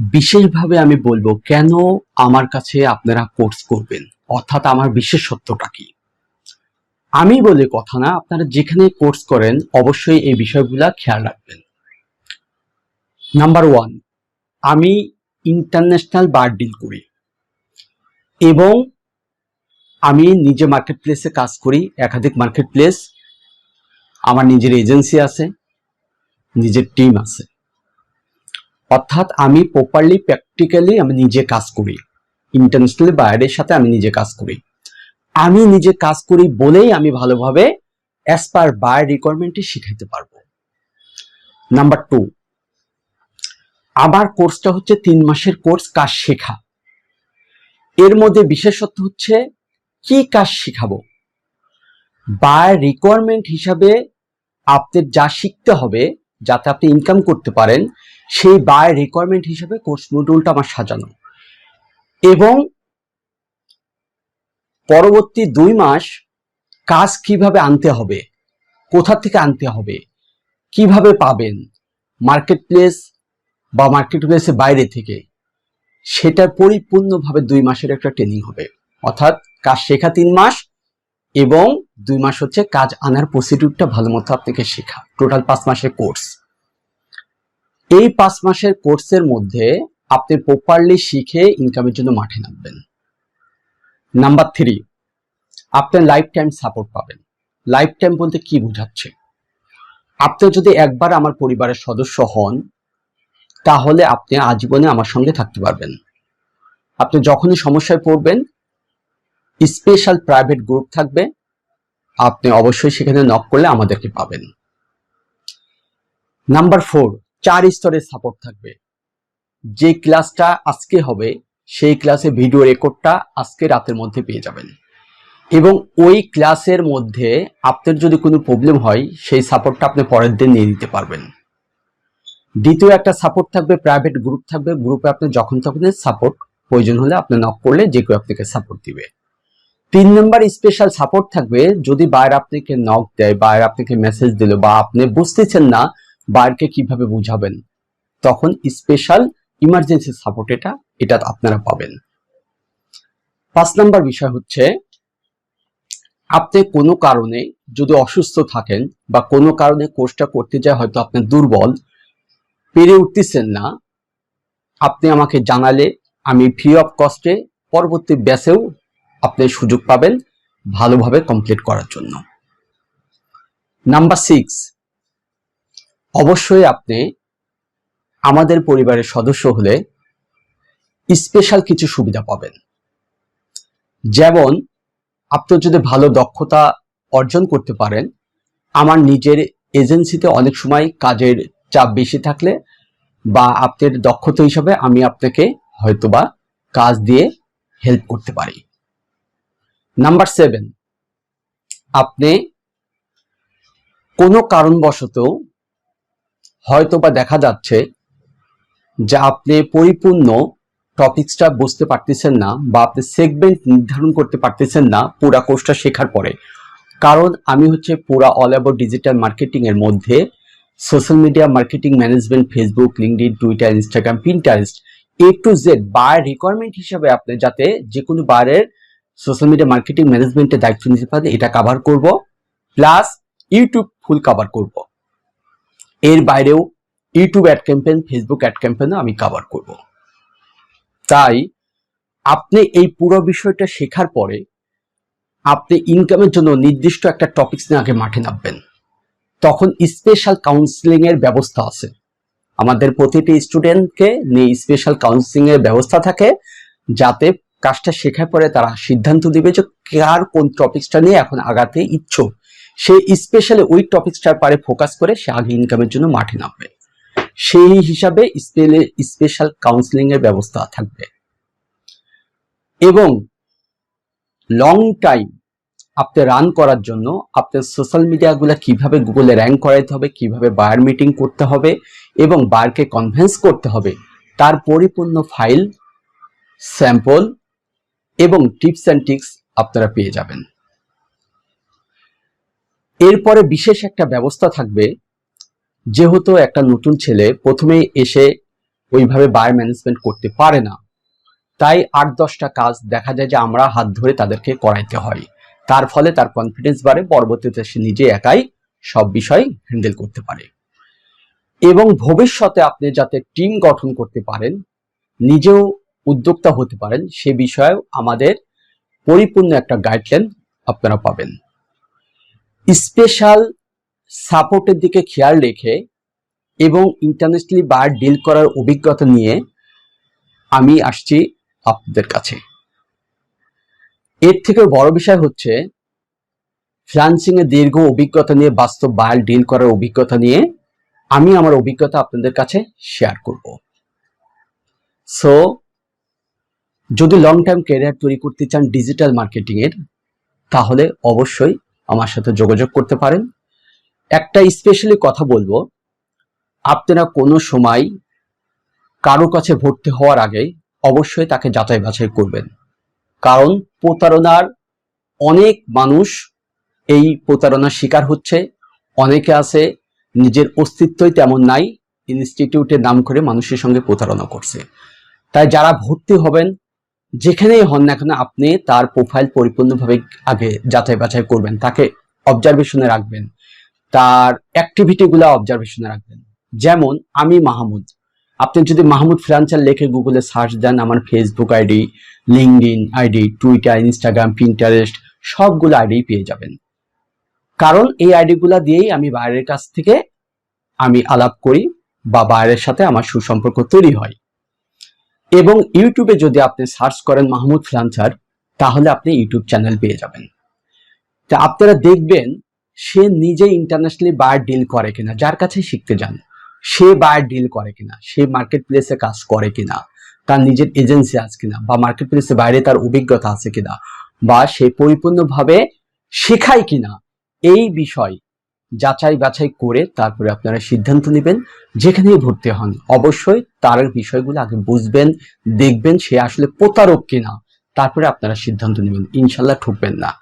বিশেষভাবে আমি বলব, কেন আমার কাছে আপনারা কোর্স করবেন? অর্থাৎ আমার বিশেষত্বটা কি? আমি বলে কথা না, আপনারা যেখানে কোর্স করেন, অবশ্যই এই বিষয়গুলা খেয়াল রাখবেন। নাম্বার ওয়ান আমি ইন্টারন্যাশনাল বার ডিল করি। এবং আমি নিজে মার্কেট প্লেসে কাজ করি, একাধিক মার্কেট প্লেস আমার নিজের এজেন্সি আছে, নিজের টিম আছে। অর্থাৎ আমি প্রপারলি প্র্যাকটিক্যালি আমি নিজে কাজ করি। ইন্টারন্যাশনাল বায়ারের সাথে আমি নিজে কাজ করি। আমি নিজে কাজ করি বলেই আমি ভালোভাবে অ্যাজ পার বায়ার রিকোয়ারমেন্টে শিখাইতে পারব। নাম্বার টু আমার কোর্সটা হচ্ছে তিন মাসের কোর্স কাজ শেখা। এর মধ্যে বিশেষত্ব হচ্ছে কি কাজ শিখাবো? বায়ার রিকোয়ারমেন্ট হিসাবে আপনার যা শিখতে হবে যাতে আপনি ইনকাম করতে পারেন, সেই বায়ার রিকোয়ারমেন্ট হিসেবে কোর্স মডিউলটা আমার সাজানো। এবং পরবর্তী দুই মাস কাজ কীভাবে আনতে হবে, কোথা থেকে আনতে হবে, কীভাবে পাবেন মার্কেট প্লেস বা মার্কেট প্লেসের বাইরে থেকে সেটা পরিপূর্ণভাবে দুই মাসের একটা ট্রেনিং হবে। অর্থাৎ কাজ শেখা তিন মাস এবং দুই মাস হচ্ছে কাজ আনার প্রসিডিউরটা ভালো মতো আপনাকে শেখা। টোটাল পাঁচ মাসের কোর্স এই পাঁচ মাসের কোর্সের মধ্যে আপনি প্রপারলি শিখে ইনকামের জন্য মাঠে নামবেন। নাম্বার থ্রি আপনি লাইফ টাইম সাপোর্ট পাবেন। লাইফ টাইম বলতে কি বোঝাচ্ছে? আপনি যদি একবার আমার পরিবারের সদস্য হন, তাহলে আপনি আজীবনে আমার সঙ্গে থাকতে পারবেন। আপনি যখনই সমস্যায় পড়বেন স্পেশাল প্রাইভেট গ্রুপ থাকবে। আপনি অবশ্যই সেখানে নক করলে আমাদেরকে পাবেন। নাম্বার ফোর চার স্তরের সাপোর্ট থাকবে। যে ক্লাসটা আজকে হবে, সেই ক্লাসে ভিডিও রেকর্ডটা আজকে রাতের মধ্যে পেয়ে যাবেন। এবং ওই ক্লাসের মধ্যে আপনার যদি কোনো প্রবলেম হয়, সেই সাপোর্টটা আপনি পরের দিন নিয়ে নিতে পারবেন। দ্বিতীয় একটা সাপোর্ট থাকবে প্রাইভেট গ্রুপ থাকবে। গ্রুপে আপনি যখন তখন সাপোর্ট প্রয়োজন হলে আপনি নক করলে যে কেউ আপনাকে সাপোর্ট দিবে। তিন নম্বর স্পেশাল সাপোর্ট থাকবে। যদি বাইরে আপনাকে নক দেয় বাইরে আপনাকে মেসেজ দিল বা আপনি বুঝতেছেন না বাইরকে কীভাবে বুঝাবেন, তখন স্পেশাল ইমার্জেন্সি সাপোর্ট এটা এটা আপনারা পাবেন। পাঁচ নাম্বার বিষয় হচ্ছে, আপনি কোনো কারণে যদি অসুস্থ থাকেন বা কোনো কারণে কোর্সটা করতে যায়, হয়তো আপনি দুর্বল, পেরে উঠতেছেন না, আপনি আমাকে জানালে, আমি ফ্রি অফ কস্টে পরবর্তী ব্যাচেও আপনি সুযোগ পাবেন ভালোভাবে কমপ্লিট করার জন্য। নাম্বার সিক্স অবশ্যই আপনি আমাদের পরিবারের সদস্য হলে স্পেশাল কিছু সুবিধা পাবেন। যেমন, আপনি যদি ভালো দক্ষতা অর্জন করতে পারেন, আমার নিজের এজেন্সিতে অনেক সময় কাজের চাপ বেশি থাকলে বা আপনার দক্ষতা হিসাবে আমি আপনাকে হয়তোবা কাজ দিয়ে হেল্প করতে পারি। নাম্বার সেভেন আপনি কোনো কারণবশত হয়তো বা দেখা যাচ্ছে যে আপনি পরিপূর্ণ টপিকসটা বুঝতে পারতেছেন না বা আপনি সেগমেন্ট নির্ধারণ করতে পারতেছেন না পুরা কোর্সটা শেখার পরে। কারণ আমি হচ্ছে পুরা অল অ্যাবাউট ডিজিটাল মার্কেটিং এর মধ্যে social media marketing management Facebook LinkedIn Twitter Instagram Pinterest A to Z buyer requirement হিসাবে আপনি যাতে যে কোনো বারের সোশ্যাল মিডিয়া মার্কেটিং ম্যানেজমেন্টের দায়িত্ব নিতে পারেন এটা কাভার করব প্লাস ইউটিউব ফুল কাভার করব। এর বাইরেও YouTube ad campaign Facebook ad ক্যাম্পেনও আমি কাভার করব। তাই আপনি এই পুরো বিষয়টা শেখার পরে আপনি ইনকামের জন্য নির্দিষ্ট একটা টপিকস নিয়ে আগে মাঠে নামবেন। তখন স্পেশাল কাউন্সিলিং এর ব্যবস্থা আছে। আমাদের প্রতিটি স্টুডেন্টকে নিয়ে স্পেশাল কাউন্সিলিং এর ব্যবস্থা থাকে, যাতে কাজটা শেখার পরে তারা সিদ্ধান্ত দিবে যে কার কোন টপিকসটা নিয়ে এখন আগাতে ইচ্ছুক। সে স্পেশালি ওই টপিকসটার পারে ফোকাস করে সে আগে ইনকামের জন্য মাঠে নামবে। সেই হিসাবে স্পেশাল কাউন্সিলিং এর ব্যবস্থা থাকবে। এবং লং টাইম আপনি রান করার জন্য আপনার সোশ্যাল মিডিয়াগুলো কীভাবে গুগলে র্যাঙ্ক করাইতে হবে, কীভাবে বায়ার মিটিং করতে হবে এবং বায়ারকে কনভিন্স করতে হবে, তার পরিপূর্ণ ফাইল স্যাম্পল এবং টিপস অ্যান্ড টিক্স আপনারা পেয়ে যাবেন। এরপরে বিশেষ একটা ব্যবস্থা থাকবে, যেহেতু একটা নতুন ছেলে প্রথমেই এসে ওইভাবে বায়ার ম্যানেজমেন্ট করতে পারে না, তাই আট দশটা কাজ দেখা যায় যে আমরা হাত ধরে তাদেরকে করাইতে হয়। তার ফলে তার কনফিডেন্স বাড়ে, পরবর্তীতে সে নিজে একাই সব বিষয় হ্যান্ডেল করতে পারে। এবং ভবিষ্যতে আপনি যাতে টিম গঠন করতে পারেন, নিজেও উদ্যোক্তা হতে পারেন, সে বিষয়ে আমাদের পরিপূর্ণ একটা গাইডলাইন আপনারা পাবেন। স্পেশাল সাপোর্টের দিকে খেয়াল রেখে এবং ইন্টারন্যাশনালি বার ডিল করার অভিজ্ঞতা নিয়ে আমি আসছি আপনাদের কাছে। এর থেকে বড় বিষয় হচ্ছে ফ্রান্সিং এর দীর্ঘ অভিজ্ঞতা নিয়ে, বাস্তব বায়ার ডিল করার অভিজ্ঞতা নিয়ে আমি আমার অভিজ্ঞতা আপনাদের কাছে শেয়ার করব। সো যদি লং টাইম ক্যারিয়ার তৈরি করতে চান ডিজিটাল মার্কেটিং এর, তাহলে অবশ্যই আমার সাথে যোগাযোগ করতে পারেন। একটা স্পেশালি কথা বলব, আপনারা কোনো সময় কারও কাছে ভর্তি হওয়ার আগে অবশ্যই তাকে যাচাই বাছাই করবেন। কারণ প্রতারণার অনেক মানুষ এই প্রতারণার শিকার হচ্ছে। অনেকে আছে, নিজের অস্তিত্বই তেমন নাই ইনস্টিটিউটের নাম করে মানুষের সঙ্গে প্রতারণা করছে। তাই যারা ভর্তি হবেন যেখানেই হন না কেন আপনি তার প্রোফাইল পরিপূর্ণভাবে আগে যাচাই বাছাই করবেন, তাকে অবজারভেশনে রাখবেন, তার অ্যাক্টিভিটিগুলো অবজারভেশনে রাখবেন। যেমন, আমি মাহমুদ। আপনি যদি মাহমুদ ফ্রান্সার লেখে গুগলে সার্চ দেন, আমার Facebook ID LinkedIn ID Twitter Instagram Pinterest সবগুলো আইডি পেয়ে যাবেন। কারণ এই আইডিগুলো দিয়েই আমি বাইরের কাছ থেকে আমি আলাপ করি বা বাইরের সাথে আমার সুসম্পর্ক তৈরি হয়। এবং ইউটিউবে যদি আপনি সার্চ করেন মাহমুদ ফ্রান্সার, তাহলে আপনি ইউটিউব চ্যানেল পেয়ে যাবেন। তা আপনারা দেখবেন, সে নিজে ইন্টারন্যাশনালি বায়ার ডিল করে কিনা, যার কাছে শিখতে যান। সে বায়ার ডিল করে কিনা, সে মার্কেট প্লেসে কাজ করে কিনা, তার নিজের এজেন্সি আছে কিনা, বা মার্কেট প্লেসে বাইরে তার অভিজ্ঞতা আছে কিনা, বা সে পরিপূর্ণভাবে শেখায় কিনা, এই বিষয় যাচাই বাছাই করে তারপরে আপনারা সিদ্ধান্ত নেবেন। যেখানেই ভর্তি হন, অবশ্যই তার বিষয়গুলো আগে বুঝবেন, দেখবেন সে আসলে প্রতারক কিনা। তারপরে আপনারা সিদ্ধান্ত নেবেন। ইনশাল্লাহ ঠুকবেন না।